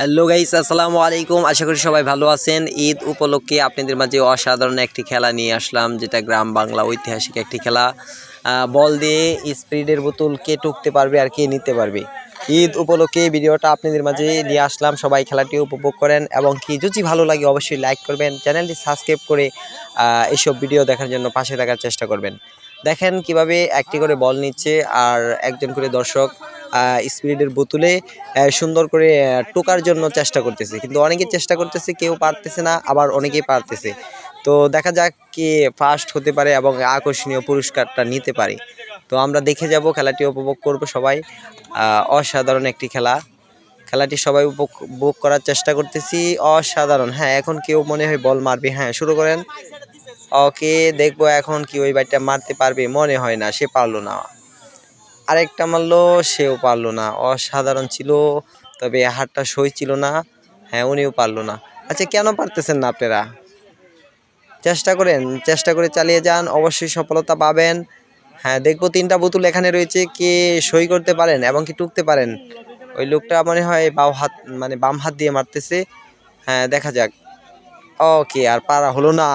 Hello guys, আসসালামু আলাইকুম। আশা করি সবাই ভালো আছেন। ঈদ উপলক্ষে আপনাদের মাঝে অসাধারণ একটি খেলা নিয়ে আসলাম, যেটা গ্রাম বাংলা ঐতিহাসিক একটি খেলা। বল দিয়ে স্পিডের বোতল কে টুকতে পারবে আর কে নিতে পারবে? ঈদ উপলক্ষে ভিডিওটা আপনাদের মাঝে নিয়ে আসলাম। সবাই খেলাটি উপভোগ করেন এবং কি যদি ভালো লাগে অবশ্যই লাইক করবেন, চ্যানেলটি সাবস্ক্রাইব করে এইসব ভিডিও দেখার জন্য পাশে থাকার চেষ্টা করবেন। দেখেন কীভাবে একটি করে বল নিচ্ছে আর একজন করে দর্শক। স্পিডের বোতলে সুন্দর করে টোকার জন্য চেষ্টা করতেছে। কিন্তু অনেকে চেষ্টা করতেছে, কেউ পারতেছে না, আবার অনেকেই পারতেছে। তো দেখা যাক কে ফার্স্ট হতে পারে এবং আকর্ষণীয় পুরস্কারটা নিতে পারে। তো আমরা দেখে যাব, খেলাটি উপভোগ করব সবাই। অসাধারণ একটি খেলা। খেলাটি সবাই উপভোগ- করার চেষ্টা করতেছি। অসাধারণ। হ্যাঁ এখন কেউ মনে হয় বল মারবে। হ্যাঁ শুরু করেন। ওকে, দেখব এখন কি ওই বাড়িটা মারতে পারবে, মনে হয় না, সে পারল না। আরেকটা মারলো, সেও পারল না। অসাধারণ ছিল, তবে হাতটা সই ছিল না। হ্যাঁ উনিও পারল না। আচ্ছা কেন পারতেছেন না আপনারা? চেষ্টা করেন, চেষ্টা করে চালিয়ে যান, অবশ্যই সফলতা পাবেন। হ্যাঁ দেখব তিনটা বোতল এখানে রয়েছে, কে সই করতে পারেন এবং কি টুকতে পারেন। ওই লোকটা মনে হয় বাম হাত মানে বাম হাত দিয়ে মারতেছে। হ্যাঁ দেখা যাক। ওকে, আর পারা হলো না।